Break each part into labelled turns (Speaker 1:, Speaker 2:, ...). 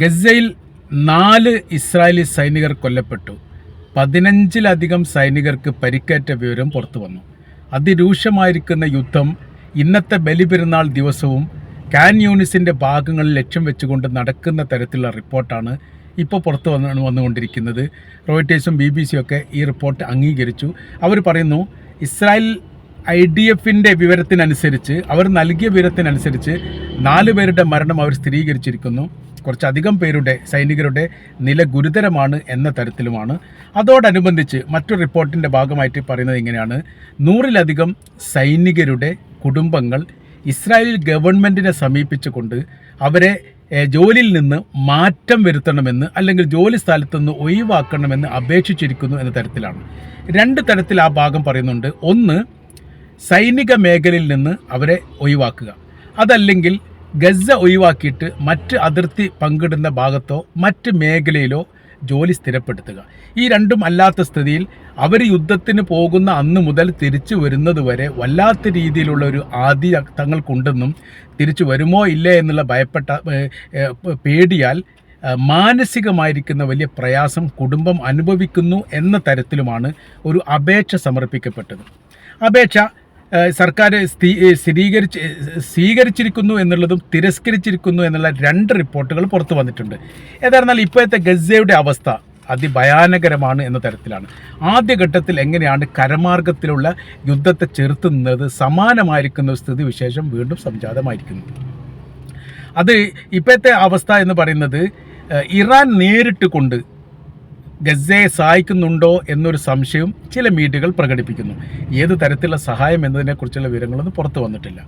Speaker 1: ഗസയിൽ നാല് ഇസ്രായേലി സൈനികർ കൊല്ലപ്പെട്ടു. പതിനഞ്ചിലധികം സൈനികർക്ക് പരിക്കേറ്റ വിവരം പുറത്തു വന്നു. അതിരൂക്ഷമായിരിക്കുന്ന യുദ്ധം ഇന്നത്തെ ബലിപെരുന്നാൾ ദിവസവും കാൻ യൂണിസിന്റെ ഭാഗങ്ങളിൽ ലക്ഷ്യം വെച്ചുകൊണ്ട് നടക്കുന്ന തരത്തിലുള്ള റിപ്പോർട്ടാണ് ഇപ്പോൾ പുറത്തു വന്ന് വന്നുകൊണ്ടിരിക്കുന്നത്. റോയിറ്റേഴ്സും ബി ബി സിയും ഒക്കെ ഈ റിപ്പോർട്ട് അംഗീകരിച്ചു. അവർ പറയുന്നു ഇസ്രായേൽ ഐ ഡി എഫിന്റെ വിവരത്തിനനുസരിച്ച് അവർ നൽകിയ വിവരത്തിനനുസരിച്ച് നാല് പേരുടെ മരണം അവർ സ്ഥിരീകരിച്ചിരിക്കുന്നു. കുറച്ചധികം പേരുടെ സൈനികരുടെ നില ഗുരുതരമാണ് എന്ന തരത്തിലുമാണ്. അതോടനുബന്ധിച്ച് മറ്റൊരു റിപ്പോർട്ടിന്റെ ഭാഗമായിട്ട് പറയുന്നത് ഇങ്ങനെയാണ്. നൂറിലധികം സൈനികരുടെ കുടുംബങ്ങൾ ഇസ്രായേൽ ഗവൺമെന്റിനെ സമീപിച്ചുകൊണ്ട് അവരെ ജോലിയിൽ നിന്ന് മാറ്റം വരുത്തണമെന്ന് അല്ലെങ്കിൽ ജോലി സ്ഥലത്തു നിന്ന് ഒഴിവാക്കണമെന്ന് അപേക്ഷിച്ചിരിക്കുന്നു എന്ന തരത്തിലാണ്. രണ്ട് തരത്തിൽ ആ ഭാഗം പറയുന്നുണ്ട്. ഒന്ന് സൈനിക മേഖലയിൽ നിന്ന് അവരെ ഒഴിവാക്കുക. അതല്ലെങ്കിൽ ഗസ ഒഴിവാക്കിയിട്ട് മറ്റ് അതിർത്തി പങ്കിടുന്ന ഭാഗത്തോ മറ്റ് മേഖലയിലോ ജോലി സ്ഥിരപ്പെടുത്തുക. ഈ രണ്ടും അല്ലാത്ത സ്ഥിതിയിൽ അവർ യുദ്ധത്തിന് പോകുന്ന അന്ന് മുതൽ തിരിച്ചു വരുന്നത് വരെ വല്ലാത്ത രീതിയിലുള്ള ഒരു ആദി തങ്ങൾക്കുണ്ടെന്നും തിരിച്ചു വരുമോ ഇല്ലേ എന്നുള്ള ഭയപ്പെട്ട പേടിയാൽ മാനസികമായിരിക്കുന്ന വലിയ പ്രയാസം കുടുംബം അനുഭവിക്കുന്നു എന്ന തരത്തിലുമാണ് ഒരു അപേക്ഷ സമർപ്പിക്കപ്പെട്ടത്. അപേക്ഷ സർക്കാർ സ്ഥിരീകരിച്ച് സ്വീകരിച്ചിരിക്കുന്നു എന്നുള്ളതും തിരസ്കരിച്ചിരിക്കുന്നു എന്നുള്ള രണ്ട് റിപ്പോർട്ടുകൾ പുറത്തു വന്നിട്ടുണ്ട്. ഏതായിരുന്നാൽ ഇപ്പോഴത്തെ ഗസയുടെ അവസ്ഥ അതിഭയാനകരമാണ് എന്ന തരത്തിലാണ്. ആദ്യഘട്ടത്തിൽ എങ്ങനെയാണ് കരമാർഗത്തിലുള്ള യുദ്ധത്തെ ചെറുത്തുന്നത് സമാനമായിരിക്കുന്ന സ്ഥിതി സ്ഥിതിവിശേഷം വീണ്ടും സംജാതമായിരിക്കുന്നു. അത് ഇപ്പോഴത്തെ അവസ്ഥ എന്ന് പറയുന്നത് ഇറാൻ നേരിട്ട് കൊണ്ട് ഗസയെ സഹായിക്കുന്നുണ്ടോ എന്നൊരു സംശയവും ചില മീഡിയകൾ പ്രകടിപ്പിക്കുന്നു. ഏത് തരത്തിലുള്ള സഹായം എന്നതിനെക്കുറിച്ചുള്ള വിവരങ്ങളൊന്നും പുറത്തു വന്നിട്ടില്ല.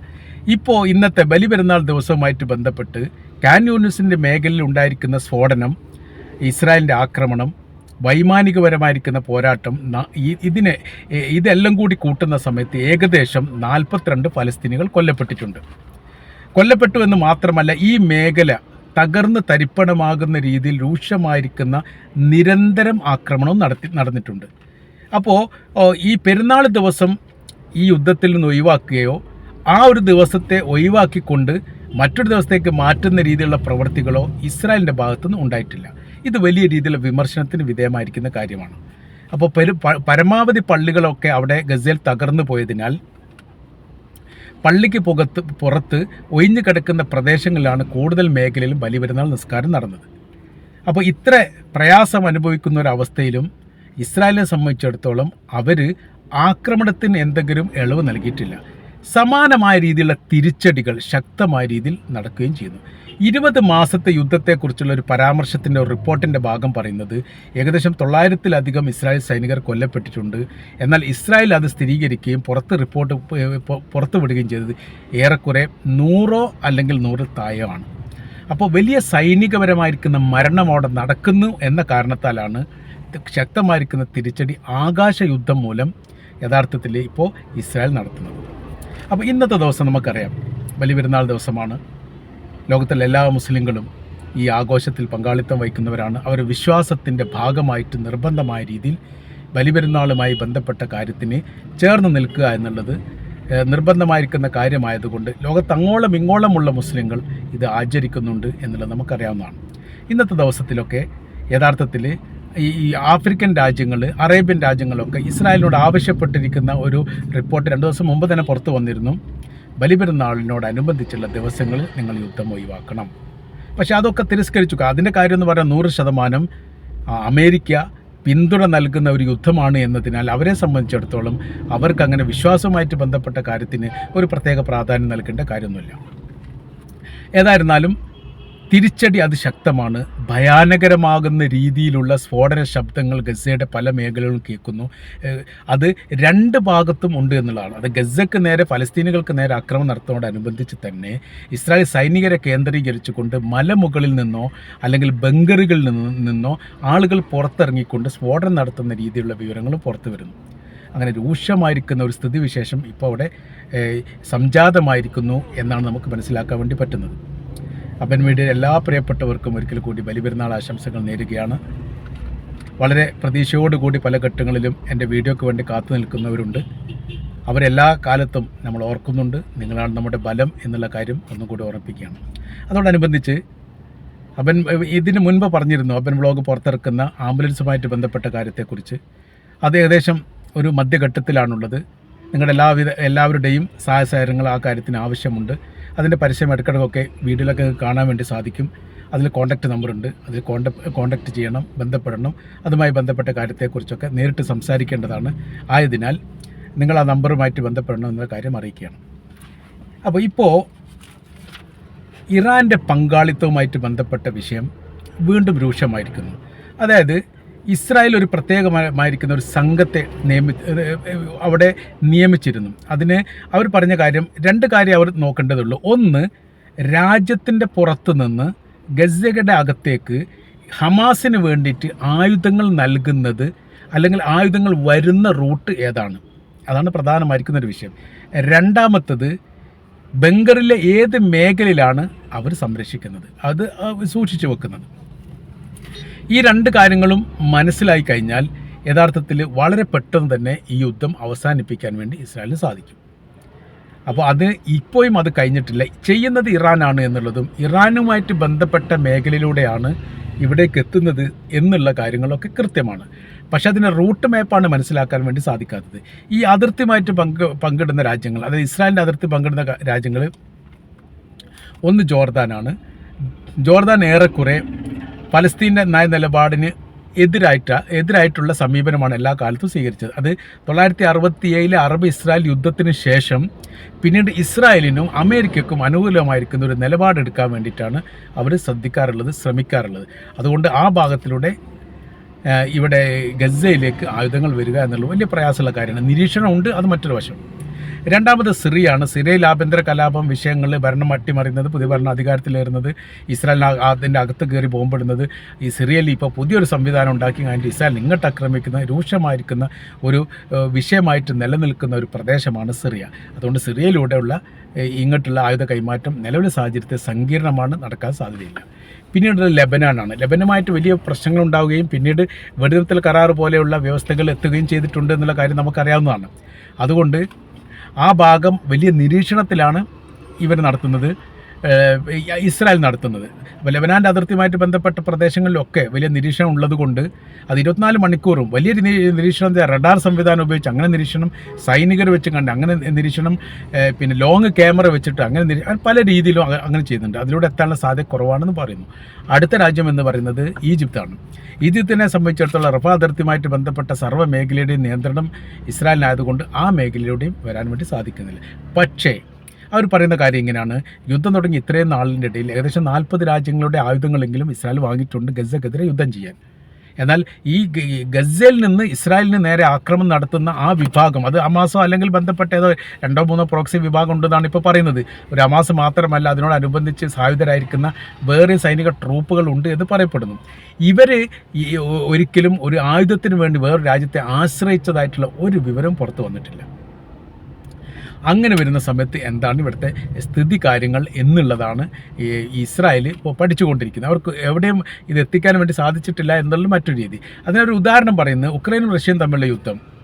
Speaker 1: ഇപ്പോൾ ഇന്നത്തെ ബലിപെരുന്നാൾ ദിവസവുമായിട്ട് ബന്ധപ്പെട്ട് കാൻ യൂണിസിന്റെ മേഖലയിൽ ഉണ്ടായിരിക്കുന്ന സ്ഫോടനം ഇസ്രായേലിന്റെ ആക്രമണം വൈമാനികപരമായിരിക്കുന്ന പോരാട്ടം ഇതിനെ ഇതെല്ലാം കൂടി കൂട്ടുന്ന സമയത്ത് ഏകദേശം നാൽപ്പത്തിരണ്ട് ഫലസ്തീനികൾ കൊല്ലപ്പെട്ടിട്ടുണ്ട്. കൊല്ലപ്പെട്ടു എന്ന് മാത്രമല്ല ഈ മേഖല തകർന്ന് തരിപ്പണമാകുന്ന രീതിയിൽ രൂക്ഷമായിരിക്കുന്ന നിരന്തരം ആക്രമണവും നടത്തി നടന്നിട്ടുണ്ട്. അപ്പോൾ ഈ പെരുന്നാൾ ദിവസം ഈ യുദ്ധത്തിൽ നിന്ന് ഒഴിവാക്കുകയോ ആ ഒരു ദിവസത്തെ ഒഴിവാക്കിക്കൊണ്ട് മറ്റൊരു ദിവസത്തേക്ക് മാറ്റുന്ന രീതിയിലുള്ള പ്രവൃത്തികളോ ഇസ്രായേലിന്റെ ഭാഗത്തുനിന്ന് ഉണ്ടായിട്ടില്ല. ഇത് വലിയ രീതിയിലുള്ള വിമർശനത്തിന് വിധേയമായിരിക്കുന്ന കാര്യമാണ്. അപ്പോൾ പെരു പരമാവധി പള്ളികളൊക്കെ അവിടെ ഗസേൽ തകർന്നു പോയതിനാൽ പള്ളിക്ക് പുകത്ത് പുറത്ത് ഒഴിഞ്ഞു കിടക്കുന്ന പ്രദേശങ്ങളിലാണ് കൂടുതൽ മേഖലയിലും ബലിപെരുന്നാൾ നിസ്കാരം നടന്നത്. അപ്പോൾ ഇത്ര പ്രയാസം അനുഭവിക്കുന്ന ഒരു അവസ്ഥയിലും ഇസ്രായേലിനെ സംബന്ധിച്ചിടത്തോളം അവർ ആക്രമണത്തിന് എന്തെങ്കിലും ഇളവ് നൽകിയിട്ടില്ല. സമാനമായ രീതിയിലുള്ള തിരിച്ചടികൾ ശക്തമായ രീതിയിൽ നടക്കുകയും ചെയ്യുന്നു. ഇരുപത് മാസത്തെ യുദ്ധത്തെക്കുറിച്ചുള്ള ഒരു പരാമർശത്തിന്റെ ഒരു റിപ്പോർട്ടിന്റെ ഭാഗം പറയുന്നത് ഏകദേശം തൊള്ളായിരത്തിലധികം ഇസ്രായേൽ സൈനികർ കൊല്ലപ്പെട്ടിട്ടുണ്ട്. എന്നാൽ ഇസ്രായേൽ അത് സ്ഥിരീകരിക്കുകയും പുറത്ത് റിപ്പോർട്ട് പുറത്തു വിടുകയും ചെയ്തത് ഏറെക്കുറെ നൂറോ അല്ലെങ്കിൽ നൂറ് താഴെയാണ്. അപ്പോൾ വലിയ സൈനികപരമായിരിക്കുന്ന മരണം അവിടെ നടക്കുന്നു എന്ന കാരണത്താലാണ് ശക്തമായിരിക്കുന്ന തിരിച്ചടി ആകാശ യുദ്ധം മൂലം യഥാർത്ഥത്തിൽ ഇപ്പോൾ ഇസ്രായേൽ നടത്തുന്നത്. അപ്പോൾ ഇന്നത്തെ ദിവസം നമുക്കറിയാം. ബലിപെരുന്നാൾ ദിവസമാണ്. ലോകത്തിലെ എല്ലാ മുസ്ലിങ്ങളും ഈ ആഘോഷത്തിൽ പങ്കാളിത്തം വഹിക്കുന്നവരാണ്. അവർ വിശ്വാസത്തിന്റെ ഭാഗമായിട്ട് നിർബന്ധമായ രീതിയിൽ ബലിപെരുന്നാളുമായി ബന്ധപ്പെട്ട കാര്യത്തിന് ചേർന്ന് നിൽക്കുക എന്നുള്ളത് നിർബന്ധമായിരിക്കുന്ന കാര്യമായതുകൊണ്ട് ലോകത്ത് അങ്ങോളം ഇങ്ങോളമുള്ള മുസ്ലിങ്ങൾ ഇത് ആചരിക്കുന്നുണ്ട് എന്നുള്ളത് നമുക്കറിയാവുന്നതാണ്. ഇന്നത്തെ ദിവസത്തിലൊക്കെ യഥാർത്ഥത്തിൽ ഈ ആഫ്രിക്കൻ രാജ്യങ്ങൾ അറേബ്യൻ രാജ്യങ്ങളൊക്കെ ഇസ്രായേലിനോട് ആവശ്യപ്പെട്ടിരിക്കുന്ന ഒരു റിപ്പോർട്ട് രണ്ട് ദിവസം മുമ്പ് തന്നെ പുറത്തു വന്നിരുന്നു. ബലിപെരുന്നാളിനോടനുബന്ധിച്ചുള്ള ദിവസങ്ങളിൽ നിങ്ങൾ യുദ്ധം ഒഴിവാക്കണം. പക്ഷെ അതൊക്കെ തിരസ്കരിച്ചു അതിന്റെ കാര്യം എന്ന് പറഞ്ഞാൽ നൂറ് ശതമാനം അമേരിക്ക പിന്തുണ നൽകുന്ന ഒരു യുദ്ധമാണ് എന്നതിനാൽ അവരെ സംബന്ധിച്ചിടത്തോളം അവർക്ക് അങ്ങനെ വിശ്വാസവുമായിട്ട് ബന്ധപ്പെട്ട കാര്യത്തിന് ഒരു പ്രത്യേക പ്രാധാന്യം നൽകേണ്ട കാര്യമൊന്നുമില്ല. ഏതായിരുന്നാലും തിരിച്ചടി അതിശക്തമാണ്. ഭയാനകരമാകുന്ന രീതിയിലുള്ള സ്ഫോടന ശബ്ദങ്ങൾ ഗസയുടെ പല മേഖലകളും കേൾക്കുന്നു. അത് രണ്ട് ഭാഗത്തും ഉണ്ട് എന്നുള്ളതാണ്. അത് ഗസക്ക് നേരെ ഫലസ്തീനുകൾക്ക് നേരെ ആക്രമണം നടത്തുന്നതോടനുബന്ധിച്ച് തന്നെ ഇസ്രായേൽ സൈനികരെ കേന്ദ്രീകരിച്ചുകൊണ്ട് മലമുകളിൽ നിന്നോ അല്ലെങ്കിൽ ബങ്കറുകളിൽ നിന്നോ ആളുകൾ പുറത്തിറങ്ങിക്കൊണ്ട് സ്ഫോടനം നടത്തുന്ന രീതിയിലുള്ള വിവരങ്ങളും പുറത്തു വരുന്നു. അങ്ങനെ രൂക്ഷമായിരിക്കുന്ന ഒരു സ്ഥിതിവിശേഷം ഇപ്പോൾ അവിടെ സംജാതമായിരിക്കുന്നു എന്നാണ് നമുക്ക് മനസ്സിലാക്കാൻ വേണ്ടി പറ്റുന്നത്. അപ്പൻ വീട്ടിലെ എല്ലാ പ്രിയപ്പെട്ടവർക്കും ഒരിക്കൽ കൂടി ബലിപെരുന്നാൾ ആശംസകൾ നേരുകയാണ്. വളരെ പ്രതീക്ഷയോടുകൂടി പല ഘട്ടങ്ങളിലും എന്റെ വീഡിയോയ്ക്ക് വേണ്ടി കാത്തു നിൽക്കുന്നവരുണ്ട്. അവരെല്ലാ കാലത്തും നമ്മൾ ഓർക്കുന്നുണ്ട്. നിങ്ങളാണ് നമ്മുടെ ബലം എന്നുള്ള കാര്യം ഒന്നുകൂടി ഓർമ്മിപ്പിക്കുകയാണ് അതോടനുബന്ധിച്ച് അവൻ ഇതിന് മുൻപ് പറഞ്ഞിരുന്നു അവൻ വ്ളോഗ് പുറത്തിറക്കുന്ന ആംബുലൻസുമായിട്ട് ബന്ധപ്പെട്ട കാര്യത്തെക്കുറിച്ച്. അത് ഏകദേശം ഒരു മധ്യഘട്ടത്തിലാണുള്ളത്. നിങ്ങളുടെ എല്ലാവിധ എല്ലാവരുടെയും സഹായ സഹകരണങ്ങൾ ആ കാര്യത്തിന് ആവശ്യമുണ്ട്. അതിന്റെ പരസ്യം എടുക്കണമൊക്കെ വീഡിയോയിലൊക്കെ കാണാൻ വേണ്ടി സാധിക്കും. അതിൽ കോൺടാക്റ്റ് നമ്പറുണ്ട് അതിൽ കോൺടാക്ട് കോൺടാക്റ്റ് ചെയ്യണം ബന്ധപ്പെടണം. അതുമായി ബന്ധപ്പെട്ട കാര്യത്തെക്കുറിച്ചൊക്കെ നേരിട്ട് സംസാരിക്കേണ്ടതാണ്. ആയതിനാൽ നിങ്ങൾ ആ നമ്പറുമായിട്ട് ബന്ധപ്പെടണം എന്ന കാര്യം അറിയിക്കുകയാണ്. അപ്പോൾ ഇപ്പോൾ ഇറാന്റെ പങ്കാളിത്തവുമായിട്ട് ബന്ധപ്പെട്ട വിഷയം വീണ്ടും രൂക്ഷമായിരിക്കുന്നു. അതായത് ഇസ്രായേൽ ഒരു പ്രത്യേകമായിരിക്കുന്ന ഒരു സംഘത്തെ നിയമി അവിടെ നിയമിച്ചിരുന്നു. അതിന് അവർ പറഞ്ഞ കാര്യം രണ്ട് കാര്യം അവർ നോക്കേണ്ടതുള്ളൂ. ഒന്ന് രാജ്യത്തിന്റെ പുറത്തു നിന്ന് ഗസയുടെ അകത്തേക്ക് ഹമാസിന് വേണ്ടിയിട്ട് ആയുധങ്ങൾ നൽകുന്നത് അല്ലെങ്കിൽ ആയുധങ്ങൾ വരുന്ന റൂട്ട് ഏതാണ്? അതാണ് പ്രധാനമായിരിക്കുന്ന ഒരു വിഷയം. രണ്ടാമത്തത് ബംഗറിലെ ഏത് മേഖലയിലാണ് അവർ സംരക്ഷിക്കുന്നത്? അത് സൂക്ഷിച്ചു വെക്കുന്നത്. ഈ രണ്ട് കാര്യങ്ങളും മനസ്സിലായി കഴിഞ്ഞാൽ യഥാർത്ഥത്തിൽ വളരെ പെട്ടെന്ന് തന്നെ ഈ യുദ്ധം അവസാനിപ്പിക്കാൻ വേണ്ടി ഇസ്രായേലിന് സാധിക്കും. അപ്പോൾ അത് ഇപ്പോഴും അത് കഴിഞ്ഞിട്ടില്ല. ചെയ്യുന്നത് ഇറാനാണ് എന്നുള്ളതും ഇറാനുമായിട്ട് ബന്ധപ്പെട്ട മേഖലയിലൂടെയാണ് ഇവിടേക്ക് എത്തുന്നത് എന്നുള്ള കാര്യങ്ങളൊക്കെ കൃത്യമാണ്. പക്ഷേ അതിന്റെ റൂട്ട് മാപ്പാണ് മനസ്സിലാക്കാൻ വേണ്ടി സാധിക്കാത്തത്. ഈ അതിർത്തിയുമായിട്ട് പങ്ക് പങ്കിടുന്ന രാജ്യങ്ങൾ അതായത് ഇസ്രായേലിന്റെ അതിർത്തി പങ്കിടുന്ന രാജ്യങ്ങൾ ഒന്ന് ജോർദാനാണ്. ജോർദാൻ ഏറെക്കുറെ പലസ്തീന്റെ നയ നിലപാടിന് എതിരായിട്ട് എതിരായിട്ടുള്ള സമീപനമാണ് എല്ലാ കാലത്തും സ്വീകരിച്ചത്. അത് തൊള്ളായിരത്തി അറുപത്തി ഏഴിലെ അറബ് ഇസ്രായേൽ യുദ്ധത്തിന് ശേഷം പിന്നീട് ഇസ്രായേലിനും അമേരിക്കക്കും അനുകൂലമായിരിക്കുന്ന ഒരു നിലപാടെടുക്കാൻ വേണ്ടിയിട്ടാണ് അവർ ശ്രദ്ധിക്കാറുള്ളത് ശ്രമിക്കാറുള്ളത്. അതുകൊണ്ട് ആ ഭാഗത്തിലൂടെ ഇവിടെ ഗസയിലേക്ക് ആയുധങ്ങൾ വരിക എന്നുള്ളത് വലിയ പ്രയാസമുള്ള കാര്യമാണ്. നിരീക്ഷണമുണ്ട് അത് മറ്റൊരു വശം. രണ്ടാമത് സിറിയാണ്. സിറിയയിൽ ആഭ്യന്തര കലാപം വിഷയങ്ങളിൽ ഭരണം അട്ടിമറിയുന്നത് പുതിയ ഭരണ അധികാരത്തിലേറുന്നത് ഇസ്രായേൽ അതിന്റെ അകത്ത് കയറി ബോംബിടുന്നത് ഈ സിറിയയിൽ ഇപ്പോൾ പുതിയൊരു സംവിധാനം ഉണ്ടാക്കി കഴിഞ്ഞാൽ ഇസ്രായേൽ ഇങ്ങോട്ട് ആക്രമിക്കുന്ന രൂക്ഷമായിരിക്കുന്ന ഒരു വിഷയമായിട്ട് നിലനിൽക്കുന്ന ഒരു പ്രദേശമാണ് സിറിയ. അതുകൊണ്ട് സിറിയയിലൂടെയുള്ള ഇങ്ങോട്ടുള്ള ആയുധ കൈമാറ്റം നിലവിലെ സാഹചര്യത്തെ സങ്കീർണമാണ് നടക്കാൻ സാധ്യതയില്ല. പിന്നീട് ലബനാനാണ്. ലബനുമായിട്ട് വലിയ പ്രശ്നങ്ങൾ ഉണ്ടാവുകയും പിന്നീട് വെടിനിർത്തൽ കരാർ പോലെയുള്ള വ്യവസ്ഥകൾ എത്തുകയും ചെയ്തിട്ടുണ്ട് എന്നുള്ള കാര്യം നമുക്കറിയാവുന്നതാണ്. അതുകൊണ്ട് ആ ഭാഗം വലിയ നിരീക്ഷണത്തിലാണ് ഇവർ നടത്തുന്നത്. ഇസ്രായേൽ നടത്തുന്നത്. അപ്പോൾ ലെബനാന്റെ അതിർത്തിയുമായിട്ട് ബന്ധപ്പെട്ട പ്രദേശങ്ങളിലൊക്കെ വലിയ നിരീക്ഷണം ഉള്ളതുകൊണ്ട് അത് ഇരുപത്തിനാല് മണിക്കൂറും വലിയ നിരീക്ഷണം റഡാർ സംവിധാനം ഉപയോഗിച്ച് അങ്ങനെ നിരീക്ഷണം സൈനികർ വെച്ച് കണ്ട് അങ്ങനെ നിരീക്ഷണം പിന്നെ ലോങ് ക്യാമറ വെച്ചിട്ട് അങ്ങനെ പല രീതിയിലും അങ്ങനെ ചെയ്യുന്നുണ്ട്. അതിലൂടെ എത്താനുള്ള സാധ്യത കുറവാണെന്ന് പറയുന്നു. അടുത്ത രാജ്യം എന്ന് പറയുന്നത് ഈജിപ്താണ്. ഈജിപ്തിനെ സംബന്ധിച്ചിടത്തോളം റഫ അതിർത്തിയുമായിട്ട് ബന്ധപ്പെട്ട സർവ മേഖലയുടെയും നിയന്ത്രണം ഇസ്രായേലിനായതുകൊണ്ട് ആ മേഖലയിലൂടെയും വരാൻ വേണ്ടി സാധിക്കുന്നില്ല. പക്ഷേ അവർ പറയുന്ന കാര്യം ഇങ്ങനെയാണ്. യുദ്ധം തുടങ്ങി ഇത്രയും നാളിന്റെ ഇടയിൽ ഏകദേശം നാൽപ്പത് രാജ്യങ്ങളുടെ ആയുധങ്ങളെങ്കിലും ഇസ്രായേൽ വാങ്ങിയിട്ടുണ്ട് ഗസക്കെതിരെ യുദ്ധം ചെയ്യാൻ. എന്നാൽ ഈ ഗസയിൽ നിന്ന് ഇസ്രായേലിന് നേരെ ആക്രമണം നടത്തുന്ന ആ വിഭാഗം അത് അമാസോ അല്ലെങ്കിൽ ബന്ധപ്പെട്ട ഏതോ രണ്ടോ മൂന്നോ പ്രോക്സി വിഭാഗം ഉണ്ടെന്നാണ് ഇപ്പോൾ പറയുന്നത്. ഒരു അമാസ് മാത്രമല്ല അതിനോടനുബന്ധിച്ച് സായുധരായിരിക്കുന്ന വേറെ സൈനിക ട്രൂപ്പുകൾ ഉണ്ട് എന്ന് പറയപ്പെടുന്നു. ഇവർ ഒരിക്കലും ഒരു ആയുധത്തിന് വേണ്ടി വേറൊരു രാജ്യത്തെ ആശ്രയിച്ചതായിട്ടുള്ള ഒരു വിവരം പുറത്തു വന്നിട്ടില്ല. അങ്ങനെ വരുന്ന സമയത്ത് എന്താണ് ഇവിടുത്തെ സ്ഥിതി കാര്യങ്ങൾ എന്നുള്ളതാണ് ഇസ്രായേൽ ഇപ്പോൾ പഠിച്ചുകൊണ്ടിരിക്കുന്നത്. അവർക്ക് എവിടെയും ഇത് എത്തിക്കാൻ വേണ്ടി സാധിച്ചിട്ടില്ല എന്നുള്ള മറ്റൊരു രീതി. അതിനൊരു ഉദാഹരണം പറയുന്നത് ഉക്രൈനും റഷ്യയും തമ്മിലുള്ള യുദ്ധം.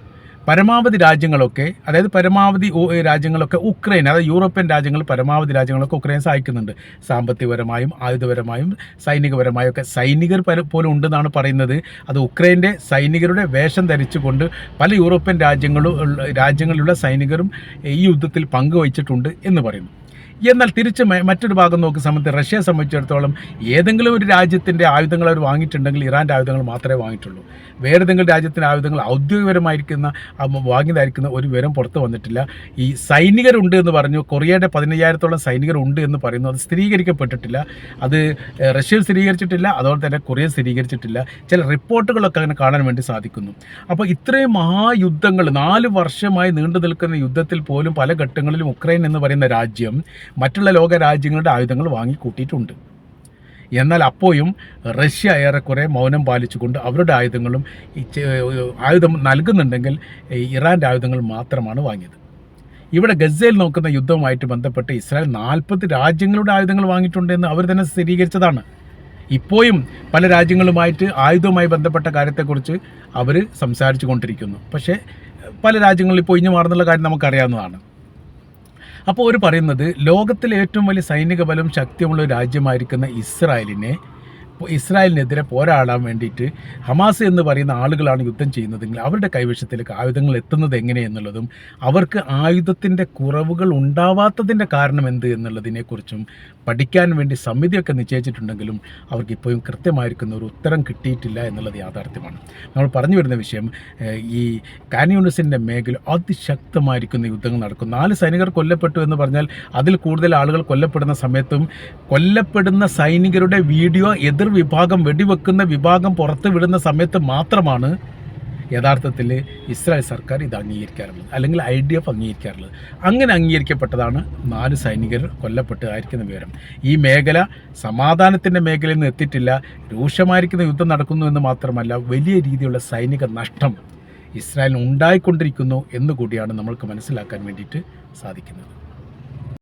Speaker 1: പരമാവധി രാജ്യങ്ങളൊക്കെ അതായത് പരമാവധി രാജ്യങ്ങളൊക്കെ ഉക്രൈൻ അതായത് യൂറോപ്യൻ രാജ്യങ്ങൾ പരമാവധി രാജ്യങ്ങളൊക്കെ ഉക്രൈൻ സഹായിക്കുന്നുണ്ട്. സാമ്പത്തികപരമായും ആയുധപരമായും സൈനികപരമായും ഒക്കെ സൈനികർ പോലും ഉണ്ടെന്നാണ് പറയുന്നത്. അത് ഉക്രൈന്റെ സൈനികരുടെ വേഷം ധരിച്ചുകൊണ്ട് പല യൂറോപ്യൻ രാജ്യങ്ങളും രാജ്യങ്ങളിലുള്ള സൈനികരും ഈ യുദ്ധത്തിൽ പങ്കുവഹിച്ചിട്ടുണ്ട് എന്ന് പറയുന്നു. എന്നാൽ തിരിച്ച് മറ്റൊരു ഭാഗം നോക്കി സമയത്ത് റഷ്യയെ സംബന്ധിച്ചിടത്തോളം ഏതെങ്കിലും ഒരു രാജ്യത്തിന്റെ ആയുധങ്ങൾ അവർ വാങ്ങിയിട്ടുണ്ടെങ്കിൽ ഇറാന്റെ ആയുധങ്ങൾ മാത്രമേ വാങ്ങിയിട്ടുള്ളൂ. വേറെ ഏതെങ്കിലും രാജ്യത്തിന്റെ ആയുധങ്ങൾ ഔദ്യോഗികപരമായിരിക്കുന്ന വാങ്ങിയതായിരിക്കുന്ന ഒരു വിവരം പുറത്ത് വന്നിട്ടില്ല. ഈ സൈനികരുണ്ട് എന്ന് പറഞ്ഞു കൊറിയയുടെ പതിനയ്യായിരത്തോളം സൈനികരുണ്ട് എന്ന് പറയുന്നു. അത് സ്ഥിരീകരിക്കപ്പെട്ടിട്ടില്ല. അത് റഷ്യ സ്ഥിരീകരിച്ചിട്ടില്ല. അതുപോലെ തന്നെ കൊറിയ സ്ഥിരീകരിച്ചിട്ടില്ല. ചില റിപ്പോർട്ടുകളൊക്കെ അങ്ങനെ കാണാൻ വേണ്ടി സാധിക്കുന്നു. അപ്പോൾ ഇത്രയും മഹായുദ്ധങ്ങൾ നാല് വർഷമായി നീണ്ടു നിൽക്കുന്ന യുദ്ധത്തിൽ പോലും പല ഘട്ടങ്ങളിലും ഉക്രൈൻ എന്ന് പറയുന്ന രാജ്യം മറ്റുള്ള ലോക രാജ്യങ്ങളുടെ ആയുധങ്ങൾ വാങ്ങിക്കൂട്ടിയിട്ടുണ്ട്. എന്നാൽ അപ്പോഴും റഷ്യ ഏറെക്കുറെ മൗനം പാലിച്ചുകൊണ്ട് അവരുടെ ആയുധങ്ങളും ആയുധം നൽകുന്നുണ്ടെങ്കിൽ ഇറാന്റെ ആയുധങ്ങൾ മാത്രമാണ് വാങ്ങിയത്. ഇവിടെ ഗസയിൽ നോക്കുന്ന യുദ്ധവുമായിട്ട് ബന്ധപ്പെട്ട് ഇസ്രായേൽ നാൽപ്പത് രാജ്യങ്ങളുടെ ആയുധങ്ങൾ വാങ്ങിയിട്ടുണ്ടെന്ന് അവർ തന്നെ സ്ഥിരീകരിച്ചതാണ്. ഇപ്പോഴും പല രാജ്യങ്ങളുമായിട്ട് ആയുധവുമായി ബന്ധപ്പെട്ട കാര്യത്തെക്കുറിച്ച് അവർ സംസാരിച്ചു കൊണ്ടിരിക്കുന്നു. പക്ഷേ പല രാജ്യങ്ങളിൽ ഇപ്പോൾ ഇഞ്ഞു മാറുന്നുള്ള കാര്യം നമുക്കറിയാവുന്നതാണ്. അപ്പോൾ അവർ പറയുന്നത് ലോകത്തിലെ ഏറ്റവും വലിയ സൈനിക ബലം ശക്തിയുള്ള രാജ്യമായിരിക്കുന്ന ഇസ്രായേലിനെ ഇസ്രായേലിനെതിരെ പോരാടാൻ വേണ്ടിയിട്ട് ഹമാസ് എന്ന് പറയുന്ന ആളുകളാണ് യുദ്ധം ചെയ്യുന്നതെങ്കിൽ അവരുടെ കൈവശത്തിലേക്ക് ആയുധങ്ങൾ എത്തുന്നത് എങ്ങനെയെന്നുള്ളതും അവർക്ക് ആയുധത്തിന്റെ കുറവുകൾ ഉണ്ടാവാത്തതിന്റെ കാരണം എന്ത് എന്നുള്ളതിനെക്കുറിച്ചും പഠിക്കാൻ വേണ്ടി സമിതിയൊക്കെ നിശ്ചയിച്ചിട്ടുണ്ടെങ്കിലും അവർക്ക് ഇപ്പോഴും കൃത്യമായിരിക്കുന്ന ഒരു ഉത്തരം കിട്ടിയിട്ടില്ല എന്നുള്ളത് യാഥാർത്ഥ്യമാണ്. നമ്മൾ പറഞ്ഞു വരുന്ന വിഷയം ഈ കാനിയൂണിസിന്റെ മേഖല അതിശക്തമായിരിക്കുന്ന യുദ്ധങ്ങൾ നടക്കും. നാല് സൈനികർ കൊല്ലപ്പെട്ടു എന്ന് പറഞ്ഞാൽ അതിൽ കൂടുതൽ ആളുകൾ കൊല്ലപ്പെടുന്ന സമയത്തും കൊല്ലപ്പെടുന്ന സൈനികരുടെ വീഡിയോ എതിർ വിഭാഗം വെടിവെക്കുന്ന വിഭാഗം പുറത്ത് വിടുന്ന സമയത്ത് മാത്രമാണ് യഥാർത്ഥത്തിൽ ഇസ്രായേൽ സർക്കാർ ഇത് അംഗീകരിക്കാറുള്ളത്. അല്ലെങ്കിൽ ഐ ഡി എഫ് അംഗീകരിക്കാറുള്ളത്. അങ്ങനെ അംഗീകരിക്കപ്പെട്ടതാണ് നാല് സൈനികർ കൊല്ലപ്പെട്ടതായിരിക്കുന്ന വിവരം. ഈ മേഖല സമാധാനത്തിന്റെ മേഖലയിൽ നിന്ന് എത്തിയിട്ടില്ല. രൂക്ഷമായിരിക്കുന്ന യുദ്ധം നടക്കുന്നു എന്ന് മാത്രമല്ല വലിയ രീതിയിലുള്ള സൈനിക നഷ്ടം ഇസ്രായേലിന് ഉണ്ടായിക്കൊണ്ടിരിക്കുന്നു എന്നുകൂടിയാണ് നമ്മൾക്ക് മനസ്സിലാക്കാൻ വേണ്ടിയിട്ട് സാധിക്കുന്നത്.